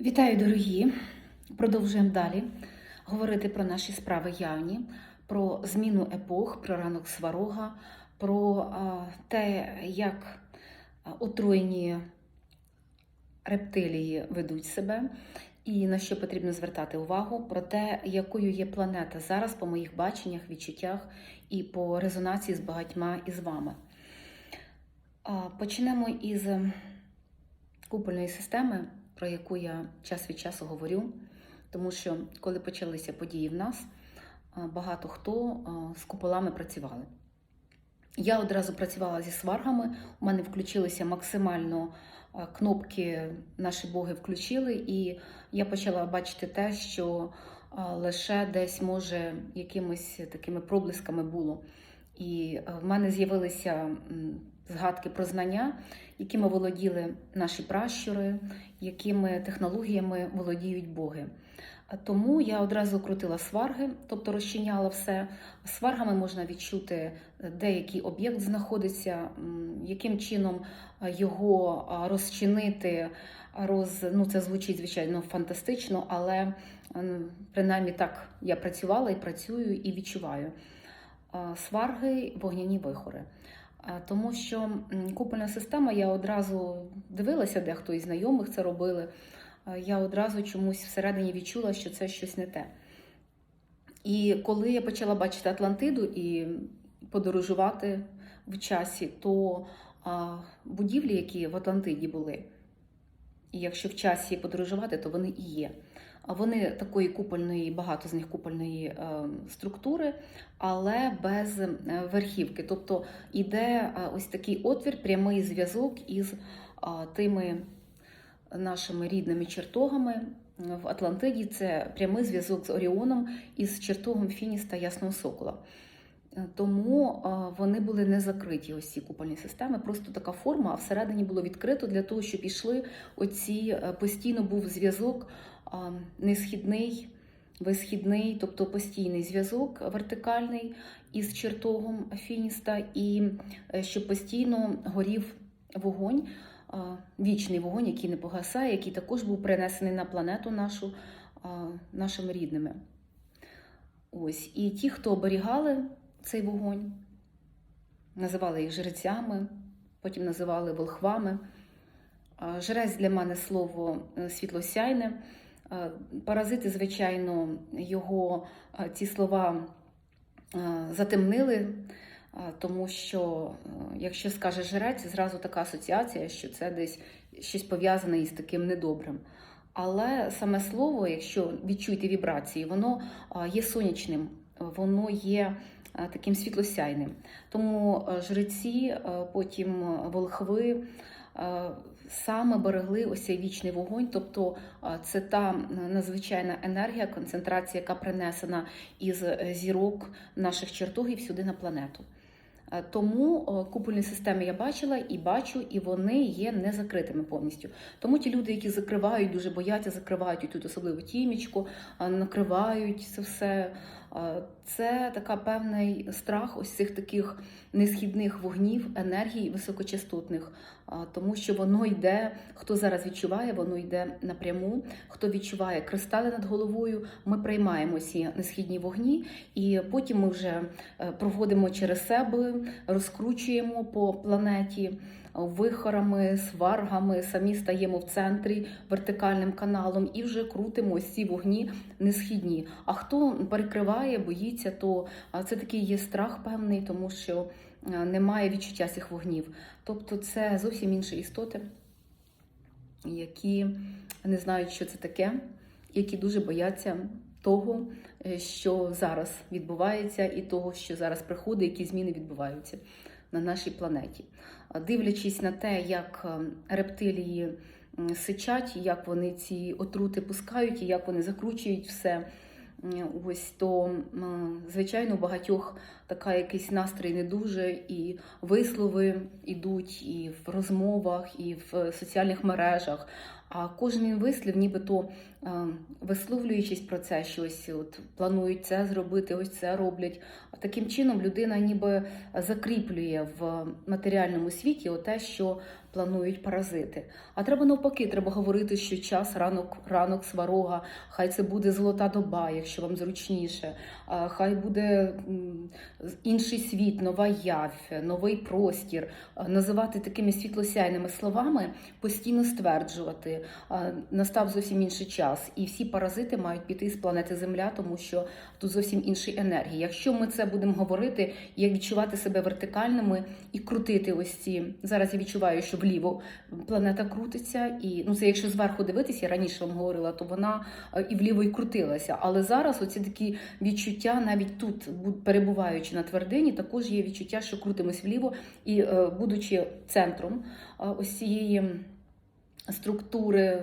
Вітаю, дорогі! Продовжуємо далі говорити про наші справи явні, про зміну епох, про ранок сварога, про те, як отруєні рептилії ведуть себе, і на що потрібно звертати увагу, про те, якою є планета зараз по моїх баченнях, відчуттях і по резонації з багатьма із вами. Почнемо із купольної системи, про яку я час від часу говорю, тому що коли почалися події в нас, багато хто з куполами працювали. Я одразу працювала зі сваргами, у мене включилися максимально кнопки, наші боги включили, і я почала бачити те, що лише десь може якимись такими проблисками було. І в мене з'явилися згадки про знання, якими володіли наші пращури, якими технологіями володіють боги. Тому я одразу крутила сварги, тобто розчиняла все. Сваргами можна відчути, е, де який об'єкт знаходиться, яким чином е, його розчинити. Роз... Ну, це звучить, звичайно, фантастично, але принаймні так я працювала і працюю, і відчуваю. Сварги, вогняні вихори. А, Тому що купольна система, я одразу дивилася, де хто із знайомих це робили. Я одразу чомусь всередині відчула, що це щось не те. І коли я почала бачити Атлантиду і подорожувати в часі, то будівлі, які в Атлантиді були, і якщо в часі подорожувати, то вони і є. Вони такої купольної, багато з них купольної е, структури, але без е, верхівки. Тобто іде е, ось такий отвір, прямий зв'язок із тими нашими рідними чертогами. В Атлантиді це прямий зв'язок з Оріоном і з чертогом Фініста Ясного Сокола. Тому вони були не закриті, ось ці купольні системи, просто така форма, а всередині було відкрито для того, щоб ішли оці постійно був зв'язок несхідний, висхідний, тобто постійний зв'язок вертикальний із чертогом Фініста, і е, щоб постійно горів вогонь, вічний вогонь, який не погасає, який також був перенесений на планету нашу нашими рідними. Ось, і ті, хто оберігали цей вогонь, називали їх жрецями, потім називали волхвами. Жрець для мене слово е, світлосяйне. А, Паразити, звичайно, його ці слова затемнили, тому що е, якщо скаже жрець, зразу така асоціація, що це десь щось пов'язане із таким недобрим. Але саме слово, якщо відчуєте вібрації, воно є сонячним, воно є таким світлосяйним. Тому жреці, потім волхви саме берегли ось цей вічний вогонь, тобто це та надзвичайна енергія, концентрація, яка принесена із е, зірок наших чертогів сюди на планету. Е, Тому купольні системи я бачила і бачу, і вони є не закритими повністю. Тому ті люди, які закривають, дуже бояться, закривають тут особливо тімічку, накривають це все. Це така певний страх ось цих таких несхідних вогнів, енергій високочастотних, тому що воно йде, хто зараз відчуває, воно йде напряму. Хто відчуває кристали над головою, ми приймаємо ці несхідні вогні, і потім ми вже е, проводимо через себе, розкручуємо по планеті вихорами, сваргами, самі стаємо в центрі вертикальним каналом і вже крутимо ось ці вогні несхідні. А хто перекриває, боїться, то це такий є страх певний, тому що немає відчуття цих вогнів. Тобто це зовсім інші істоти, які не знають, що це таке, які дуже бояться того, е, що зараз відбувається, і того, що зараз приходить, які зміни відбуваються на нашій планеті. Дивлячись на те, як е, рептилії сичать, як вони ці отрути пускають, і як вони закручують все. Ось то, звичайно, у багатьох така якийсь настрій не дуже, і вислови йдуть і в розмовах, і в соціальних мережах. А кожен вислів, нібито е, висловлюючись про це, щось от планують це зробити, ось це роблять. А Таким чином людина ніби закріплює в матеріальному світі те, що планують паразити. А треба навпаки, треба говорити, що час ранок, ранок сварога, хай це буде золота доба, якщо вам зручніше. Хай буде інший світ, нова явь, новий простір. Називати такими світлосяйними словами, постійно стверджувати. Настав зовсім інший час, і всі паразити мають піти з планети Земля, тому що тут зовсім інші енергії. Якщо ми це будемо говорити, як відчувати себе вертикальними і крутити ось ці зараз. Я відчуваю, що вліво планета крутиться, і ну це якщо зверху дивитися, я раніше вам говорила, то вона е, і вліво і крутилася. Але зараз оці такі відчуття, навіть тут, бу- перебуваючи на твердині, також є відчуття, що крутимось вліво, і е, будучи центром е, ось цієї структури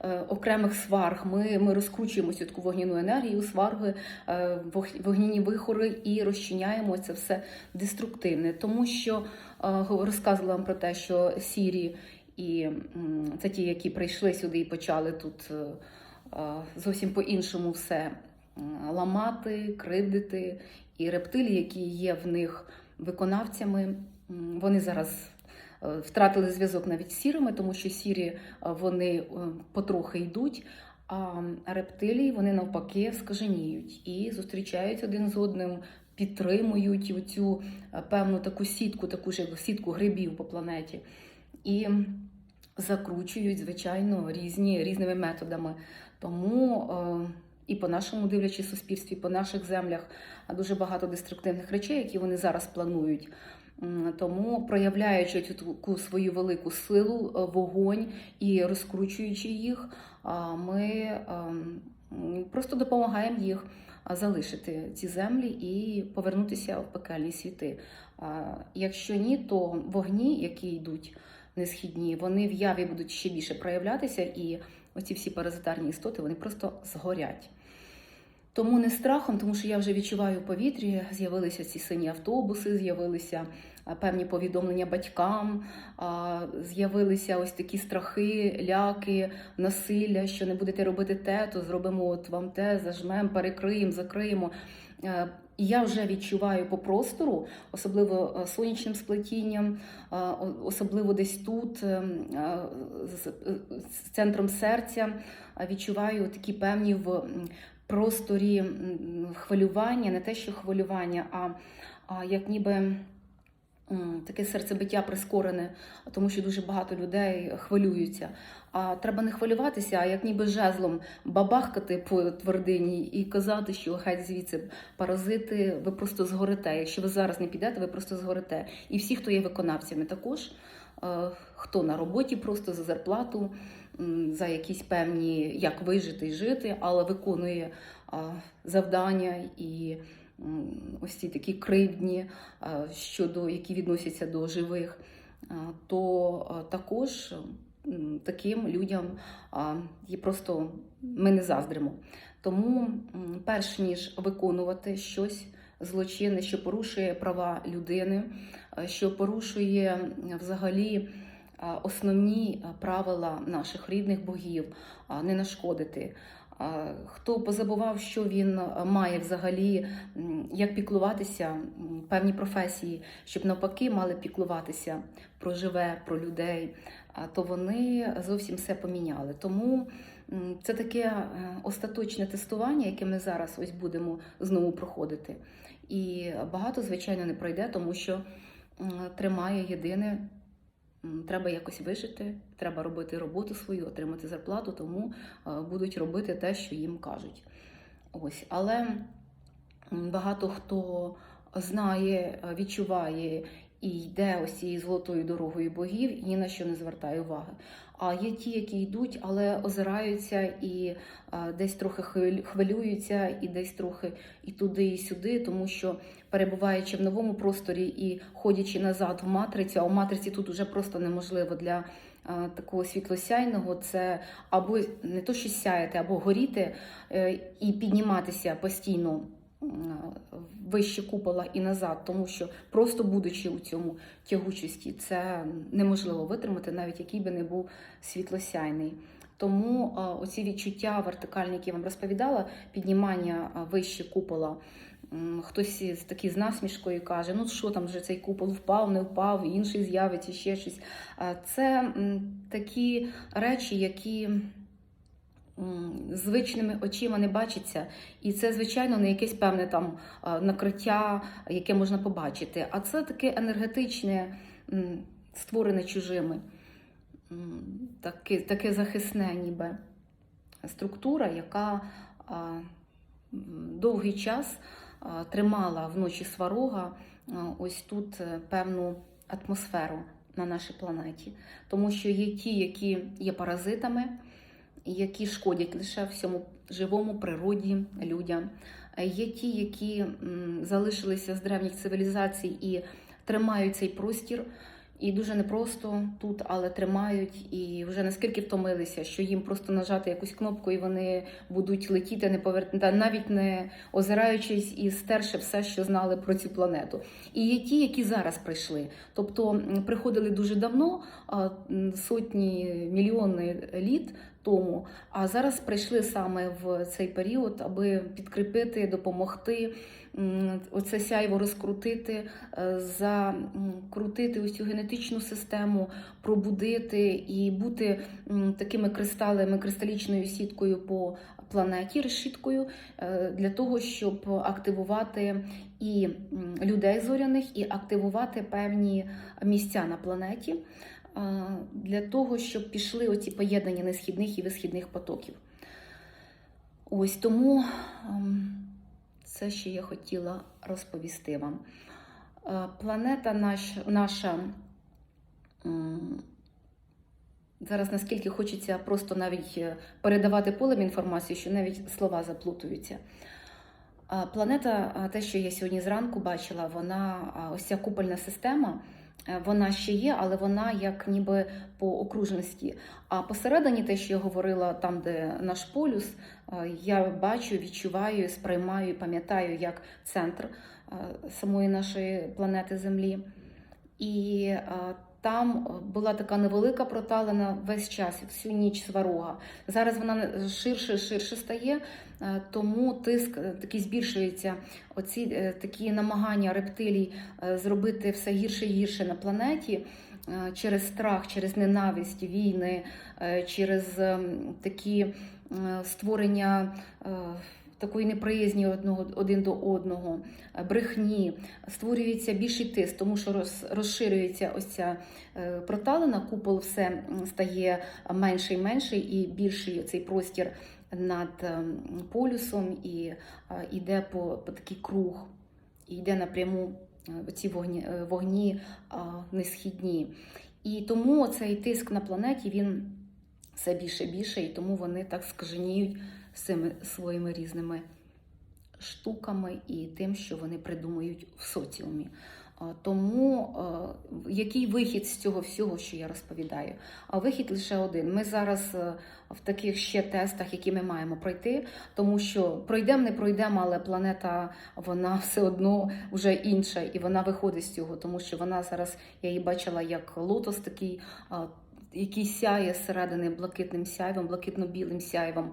е, окремих сварг. Ми, ми розкручуємо таку вогняну енергію, сварги, е, вогняні вихори і розчиняємо це все деструктивне. Тому що е, розказувала вам про те, що сірі і це ті, які прийшли сюди і почали тут е, зовсім по-іншому все ламати, кривдити. І рептилії, які є в них виконавцями, вони зараз втратили зв'язок навіть з сірими, тому що сірі е, вони е, потрохи йдуть. А рептилії вони навпаки скаженіють і зустрічаються один з одним, підтримують оцю е, певну таку сітку, таку ж як сітку грибів по планеті, і закручують, звичайно, різні, різними методами. Тому е, і по нашому дивлячись суспільстві, по наших землях дуже багато деструктивних речей, які вони зараз планують. Тому проявляючи цю свою велику силу, е, вогонь і розкручуючи їх, ми ем, просто допомагаємо їх залишити ці землі і повернутися в пекельні світи. Якщо ні, то вогні, які йдуть несхідні, вони в яві будуть ще більше проявлятися, і оці всі паразитарні істоти вони просто згорять. Тому не страхом, тому що я вже відчуваю в повітрі, з'явилися ці сині автобуси, з'явилися певні повідомлення батькам, з'явилися ось такі страхи, ляки, насилля, що не будете робити те, то зробимо от вам те, зажмемо, перекриємо, закриємо. Е, І я вже відчуваю по простору, особливо е, сонячним сплетінням, особливо десь тут, е, з центром серця, відчуваю такі певні в просторі хвилювання, не те, що хвилювання, а, а як ніби. Таке серцебиття прискорене, тому що дуже багато людей хвилюються. А треба не хвилюватися, а як ніби жезлом бабахкати по твердині і казати, що хай звідси паразити, ви просто згорите. Якщо ви зараз не підете, ви просто згорите. І всі, хто є виконавцями, також хто на роботі просто за зарплату, за якісь певні як вижити і жити, але виконує е, завдання і ось ці такі кривдні, е, щодо які відносяться до живих, е, то е, також таким людям є просто ми не заздримо. Тому, перш ніж виконувати щось злочинне, що порушує права людини, що порушує взагалі основні правила наших рідних богів, не нашкодити. Хто позабував, що він має взагалі, як піклуватися певні професії, щоб навпаки мали піклуватися про живе, про людей, то вони зовсім все поміняли. Тому це таке е, остаточне тестування, яке ми зараз ось будемо знову проходити. І багато, звичайно, не пройде, тому що тримає єдине. Треба якось вижити, треба робити роботу свою, отримати зарплату, тому е, будуть робити те, що їм кажуть. Ось, але багато хто знає, е, відчуває і йде ось цією золотою дорогою богів і ні на що не звертає уваги. А є ті, які йдуть, але озираються і е, десь трохи хвилюються, і десь трохи і туди, і сюди, тому що перебуваючи в новому просторі і ходячи назад в матрицю, а в матриці тут уже просто неможливо для е, такого світлосяйного, це або не то, що сяяти, або горіти е, і підніматися постійно вище купола і назад, тому що просто будучи у цьому тягучості, це неможливо витримати, навіть який би не був світлосяйний. Тому оці відчуття вертикальні, які я вам розповідала, піднімання вище купола хтось такий з насмішкою каже: ну що там вже цей купол впав, не впав, інший з'явиться, ще щось. Це такі речі, які звичними очима не бачаться. І це, звичайно, не якесь певне там накриття, яке можна побачити. А це таке енергетичне, створене чужими, таке, таке захисне, ніби структура, яка довгий час тримала вночі сварога ось тут е, певну атмосферу на нашій планеті. Тому що є ті, які є паразитами, які шкодять лише всьому живому, природі, людям. Е, Є ті, які залишилися з древніх цивілізацій і тримають цей простір. І дуже непросто тут, але тримають і вже наскільки втомилися, що їм просто нажати якусь кнопку, і вони будуть летіти, не повер... навіть не озираючись і стерши все, що знали про цю планету. І є ті, які зараз прийшли. Тобто приходили дуже давно, сотні мільйони літ тому, а зараз прийшли саме в цей період, аби підкріпити, допомогти. Оце сяйво розкрутити, е, закрутити цю генетичну систему, пробудити і бути такими кристалами, кристалічною сіткою по планеті, решіткою, е, для того, щоб активувати і людей зоряних, і активувати певні місця на планеті. Е, Для того, щоб пішли оці поєднання несхідних і висхідних потоків. Ось тому ем, це ще я хотіла розповісти вам. Е, Планета наш, наша зараз наскільки хочеться просто навіть е, передавати полем інформацію, що навіть слова заплутуються. Планета, те, що я сьогодні зранку бачила, вона ось ця купольна система. Е, Вона ще є, але вона як ніби по окружності. А посередині, те, що я говорила, там, де наш полюс, е, я бачу, відчуваю, сприймаю і пам'ятаю як центр е, самої нашої планети Землі. І там була така невелика проталина весь час, всю ніч сварога. Зараз вона ширше ширше стає, е, тому тиск е, такий збільшується. Оці е, такі намагання рептилій е, зробити все гірше і гірше на планеті. е, Через страх, через ненависть, війни, е, через ем, такі е, створення е, такої неприязні одного один до одного, е, брехні, створюється більший тиск, тому що роз, розширюється ось ця е, проталина, купол все стає менше і менше, і більший цей простір над ем, полюсом, і е, йде по, по такий круг, і йде напряму е, ці вогні, е, вогні е, несхідні. І тому цей тиск на планеті він все більше більше, і тому вони так скаженіють цими своїми різними штуками і тим, що вони придумують в соціумі. Тому який вихід з цього всього, що я розповідаю? А вихід лише один. Ми зараз е, в таких ще тестах, які ми маємо пройти, тому що пройдемо, не пройдемо, але планета вона все одно вже інша, і вона виходить з цього, тому що вона зараз я її бачила як лотос такий. Який сяє зсередини блакитним сяйвом, блакитно-білим сяйвом.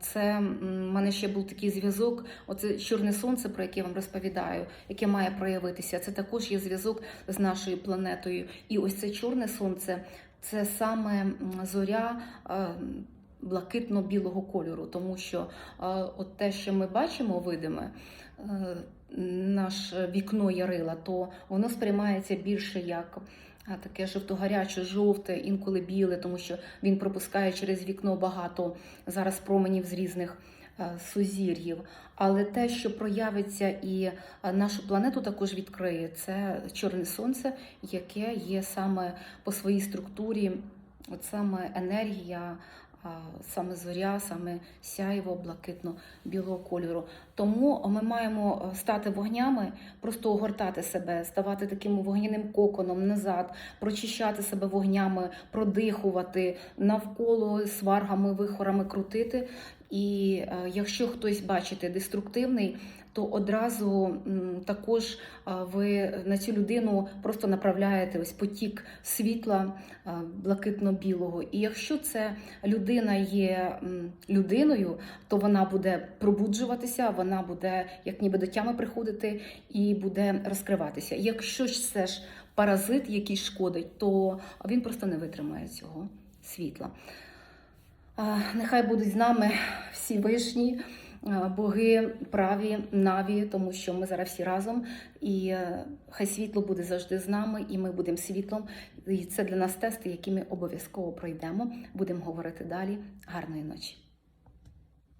Це в мене ще був такий зв'язок. Оце чорне сонце, про яке я вам розповідаю, яке має проявитися. Це також є зв'язок з нашою планетою. І ось це чорне сонце це саме зоря. Блакитно-білого кольору, тому що от те, що ми бачимо, видиме, е, наше вікно ярила, то воно сприймається більше як таке жовто-гаряче, жовте, інколи біле, тому що він пропускає через вікно багато зараз променів з різних е, сузір'їв. Але те, що проявиться і е, нашу планету також відкриє, це чорне сонце, яке є саме по своїй структурі, от саме енергія. Саме зоря, саме сяйво блакитно-білого кольору. Тому ми маємо е, стати вогнями, просто огортати себе, ставати таким вогняним коконом назад, прочищати себе вогнями, продихувати, навколо сваргами, вихорами крутити. І е, якщо хтось бачите деструктивний, то одразу також ви на цю людину просто направляєте ось потік світла блакитно-білого. І якщо це людина є людиною, то вона буде пробуджуватися, вона буде як ніби до тями приходити і буде розкриватися. Якщо ж все ж паразит, який шкодить, то він просто не витримає цього світла. Нехай будуть з нами всі вишні, боги праві, наві, тому що ми зараз всі разом, і е, хай світло буде завжди з нами, і ми будемо світлом. І це для нас тести, які ми обов'язково пройдемо. Будемо говорити далі. Гарної ночі.